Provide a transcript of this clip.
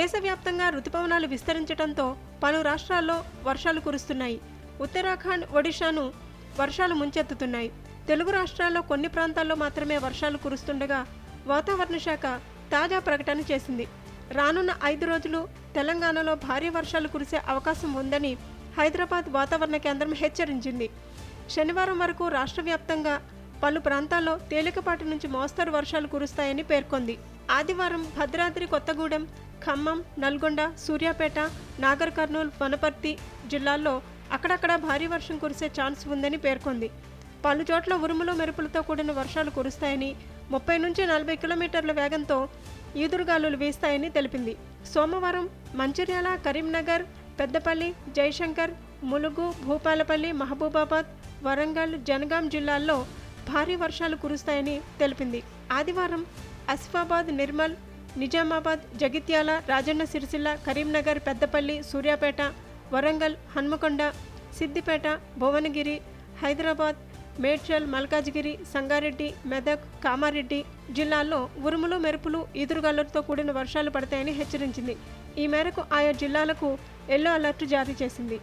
దేశవ్యాప్తంగా రుతుపవనాలు విస్తరించడంతో పలు రాష్ట్రాల్లో వర్షాలు కురుస్తున్నాయి. ఉత్తరాఖండ్ ఒడిషాను వర్షాలు ముంచెత్తుతున్నాయి. తెలుగు రాష్ట్రాల్లో కొన్ని ప్రాంతాల్లో మాత్రమే వర్షాలు కురుస్తుండగా వాతావరణ శాఖ తాజా ప్రకటన చేసింది. రానున్న ఐదు రోజులు తెలంగాణలో భారీ వర్షాలు కురిసే అవకాశం ఉందని హైదరాబాద్ వాతావరణ కేంద్రం హెచ్చరించింది. శనివారం వరకు రాష్ట్ర వ్యాప్తంగా పలు ప్రాంతాల్లో తేలికపాటి నుంచి మోస్తరు వర్షాలు కురుస్తాయని పేర్కొంది. ఆదివారం భద్రాద్రి కొత్తగూడెం ఖమ్మం నల్గొండ సూర్యాపేట నాగర్ కర్నూలు వనపర్తి జిల్లాల్లో అక్కడక్కడ భారీ వర్షం కురిసే ఛాన్స్ ఉందని పేర్కొంది. పలు చోట్ల ఉరుములు మెరుపులతో కూడిన వర్షాలు కురుస్తాయని ముప్పై నుంచి నలభై కిలోమీటర్ల వేగంతో ఈదురుగాలులు వీస్తాయని తెలిపింది. సోమవారం మంచిర్యాల కరీంనగర్ పెద్దపల్లి జయశంకర్ ములుగు భూపాలపల్లి మహబూబాబాద్ వరంగల్ జనగాం జిల్లాల్లో భారీ వర్షాలు కురుస్తాయని తెలిపింది. ఆదివారం ఆసిఫాబాద్ నిర్మల్ నిజామాబాద్ జగిత్యాల రాజన్న సిరిసిల్ల కరీంనగర్ పెద్దపల్లి సూర్యాపేట వరంగల్ హన్మకొండ సిద్దిపేట భువనగిరి హైదరాబాద్ మేడ్చల్ మల్కాజ్గిరి సంగారెడ్డి మెదక్ కామారెడ్డి జిల్లాల్లో ఉరుములు మెరుపులు ఈదురుగాలులతో కూడిన వర్షాలు పడతాయని హెచ్చరించింది. ఈ మేరకు ఆయా జిల్లాలకు ఎల్లో అలర్ట్ జారీ చేసింది.